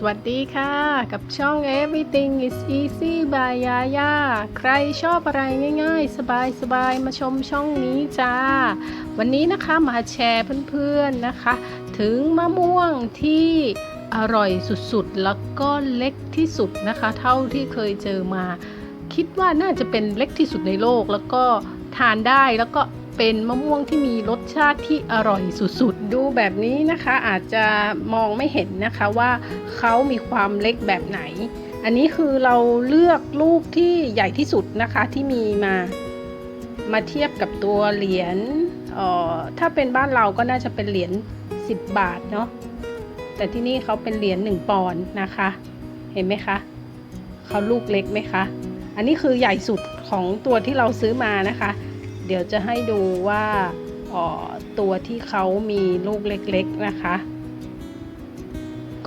สวัสดีค่ะ กับช่อง Everything is Easy by Yaya ใครชอบอะไรง่ายๆ สบายๆ มาชมช่องนี้จ้า วันนี้นะคะมาแชร์เพื่อนๆนะคะ ถึงมะม่วงที่อร่อยสุดๆ แล้วก็เล็กที่สุดนะคะ เท่าที่เคยเจอมา คิดว่าน่าจะเป็นเล็กที่สุดในโลก แล้วก็ทานได้แล้วก็เป็นมะม่วงที่มีรสชาติที่อร่อยสุดๆ ดูแบบนี้นะคะอาจจะมองไม่เห็นนะคะว่าเขามีความเล็กแบบไหน อันนี้คือเราเลือกลูกที่ใหญ่ที่สุดนะคะที่มีมามาเทียบกับตัวเหรียญออถ้าเป็นบ้านเราก็น่าจะเป็นเหรียญ10 บาทเนาะแต่ที่นี่เขาเป็นเหรียญ1ปอนด์นะคะ เห็นไหมคะเขาลูกเล็กไหมคะ อันนี้คือใหญ่สุดของตัวที่เราซื้อมานะคะ เดี๋ยวจะให้ดูว่าอ๋อ ตัวที่เขามีลูกเล็กๆนะคะ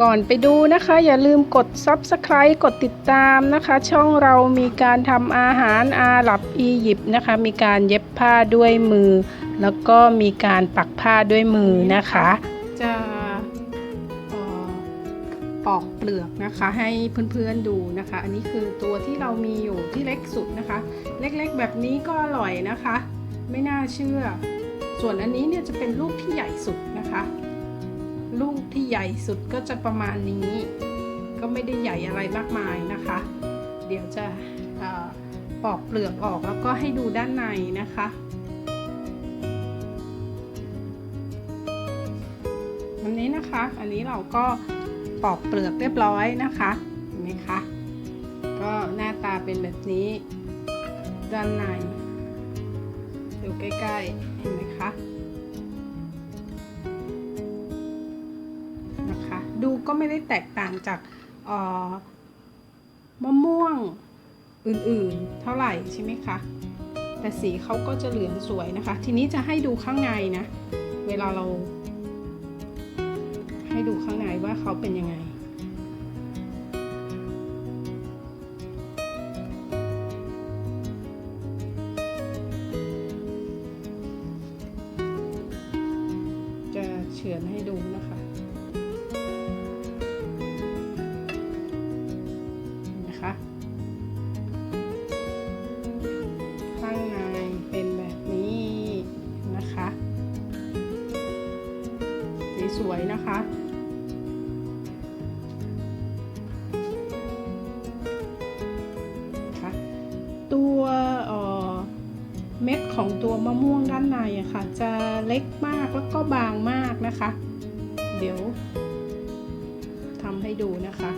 ก่อนไปดูนะคะ อย่าลืมกด Subscribe กดติดตามนะคะ ช่องเรามีการทำอาหารอาหรับอียิปต์นะคะ มีการเย็บผ้าด้วยมือ แล้วก็มีการปักผ้าด้วยมือนะคะ จะเอ่อปอกเปลือกนะคะให้เพื่อนๆดูนะคะ อันนี้คือตัวที่เรามีอยู่ที่เล็กสุดนะคะ เล็กๆแบบนี้ก็อร่อยนะคะ ไม่น่าเชื่อ ส่วนอันนี้เนี่ยจะเป็นลูกที่ใหญ่สุดนะคะ ลูกที่ใหญ่สุดก็จะประมาณนี้ ก็ไม่ได้ใหญ่อะไรมากมายนะคะ เดี๋ยวจะปอกเปลือกออกแล้วก็ให้ดูด้านในนะคะอันนี้นะคะ อันนี้เราก็ปอกเปลือกเรียบร้อยนะคะเห็นไหมคะ ก็หน้าตาเป็นแบบนี้ ด้านในดูใกล้ๆ เห็นไหมคะนะคะ ดูก็ไม่ได้แตกต่างจากมะม่วงอื่นๆ เท่าไหร่ใช่ไหมคะแต่สีเขาก็จะเหลืองสวยนะคะ ทีนี้จะให้ดูข้างในนะ เวลาเรา ให้ดูข้างในว่าเขาเป็นยังไง วยนะคะค่ะตัวเอ่อเม็ดของตัวมะม่วงด้านในอะค่ะ จะเล็กมากแล้วก็บางมากนะคะ เดี๋ยวทำให้ดูนะคะ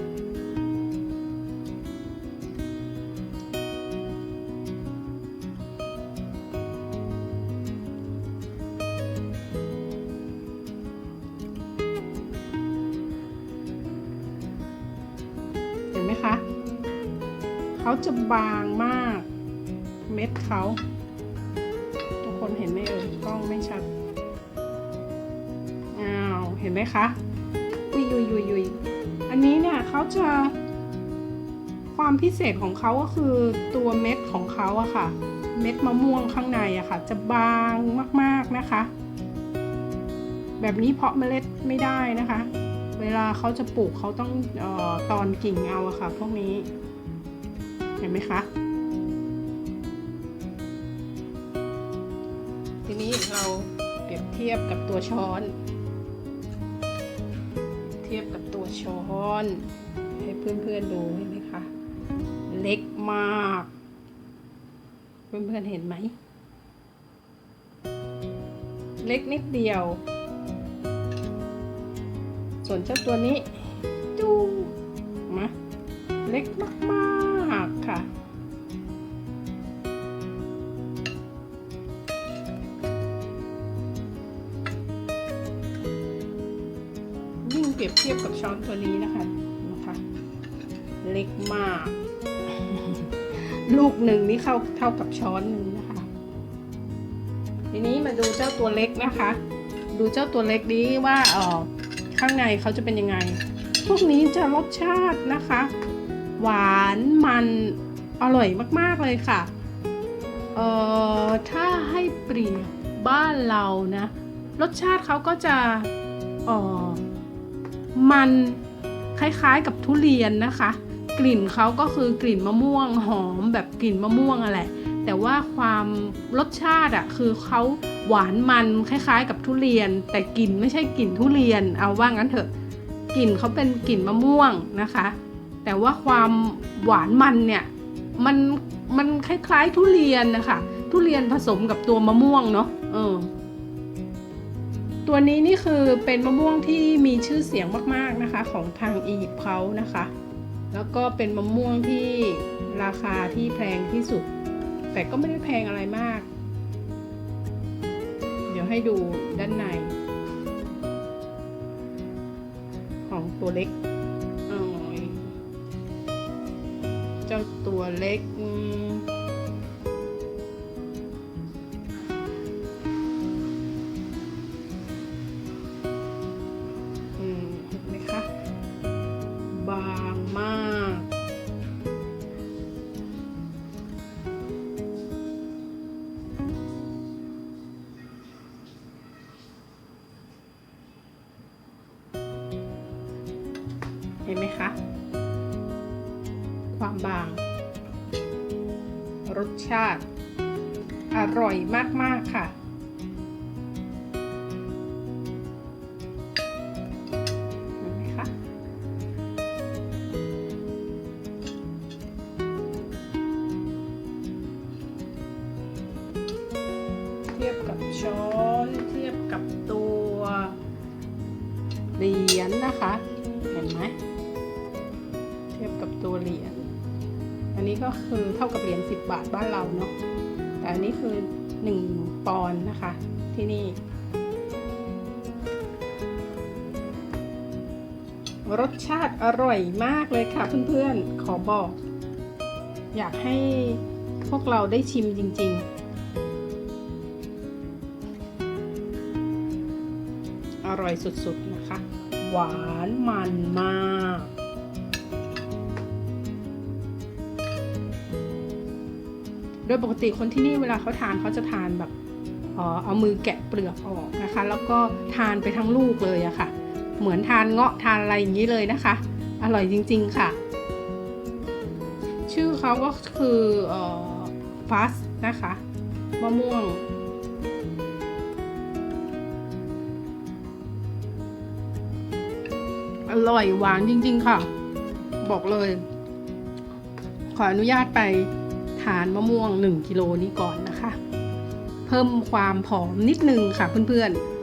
เขาจะบางมาก เม็ดเขา ทุกคนเห็นไหมเอ่ยกล้องไม่ชัดอ้าวเห็นไหมคะอุยอุยอุยอุยอันนี้เนี่ยเขาจะ ความพิเศษของเขาก็คือตัวเม็ดของเขาอะค่ะ เม็ดมะม่วงข้างในอะค่ะ จะบางมากๆนะคะ แบบนี้เพาะเมล็ดไม่ได้นะคะ เวลาเขาจะปลูกเขาต้องออตอนกิ่งเอาอะค่ะ พวกนี้ เห็นไหมคะ ทีนี้เราเปรียบเทียบกับตัวช้อน เทียบกับตัวช้อน ให้เพื่อนๆดูเห็นไหมคะ เล็กมาก เพื่อนๆเห็นไหม เล็กนิดเดียว ส่วนเจ้าตัวนี้ดูมาเล็กมาก ๆค่ะ ยิ่งเปรียบเทียบกับช้อนตัวนี้นะคะนะคะเล็กมาก ลูกหนึ่งนี่เข้าเท่ากับช้อนหนึ่งนะคะ ทีนี้มาดูเจ้าตัวเล็กนะคะ ดูเจ้าตัวเล็กนี้ว่าเออข้างในเขาจะเป็นยังไง พวกนี้จะรสชาตินะคะ หวานมันอร่อยมากๆเลยค่ะ เอ่อ ถ้าให้เปรียบบ้านเรานะ รสชาติเขาก็จะเอ่อมันคล้ายๆกับทุเรียนนะคะ กลิ่นเขาก็คือกลิ่นมะม่วงหอมแบบกลิ่นมะม่วงอะแหละแต่ว่าความรสชาติอะคือเขาหวานมันคล้ายๆ กับทุเรียน แต่กลิ่นไม่ใช่กลิ่นทุเรียน เอาว่างั้นเถอะกลิ่นเขาเป็นกลิ่นมะม่วงนะคะ แต่ว่าความหวานมันเนี่ยมันมันคล้ายๆทุเรียนนะคะ ทุเรียนผสมกับตัวมะม่วงเนาะเออ ตัวนี้นี่คือเป็นมะม่วงที่มีชื่อเสียงมากๆนะคะ ของทางอียิปต์เขานะคะ แล้วก็เป็นมะม่วงที่ราคาที่แพงที่สุด แต่ก็ไม่ได้แพงอะไรมาก เดี๋ยวให้ดูด้านใน ของตัวเล็ก ตัวเล็ก อืมเห็นไหมคะ บางมากเห็นไหมคะ ความบาง รสชาติ อร่อยมาก ๆ ค่ะเห็นไหมคะเทียบกับช้อนเทียบกับตัวเหรียญนะคะ เห็นไหม เทียบกับตัวเหรียญ อันนี้ก็คือเท่ากับเหรียญ10 บาทบ้านเราเนาะแต่อันนี้คือ 1 ปอนด์นะคะ ที่นี่ รสชาติอร่อยมากเลยค่ะเพื่อนๆ ขอบอก อยากให้พวกเราได้ชิมจริง ๆ อร่อยสุดๆนะคะ หวานมันมาก ดยปกติคนที่นี่เวลาเขาทานเขาจะทานแบบเอามือแกะเปลือกออกนะคะ แล้วก็ทานไปทั้งลูกเลยอะค่ะ เหมือนทานเงาะทานอะไรอย่างนี้เลยนะคะ อร่อยจริง ๆค่ะ ชื่อเขาก็คืออฟัสนะคะมะม่วงอร่อยหวานจริง ๆ ค่ะ บอกเลย ขออนุญาตไป ทานมะม่วง 1 กิโลนี้ก่อนนะคะ เพิ่มความผอมนิดนึงค่ะเพื่อนๆ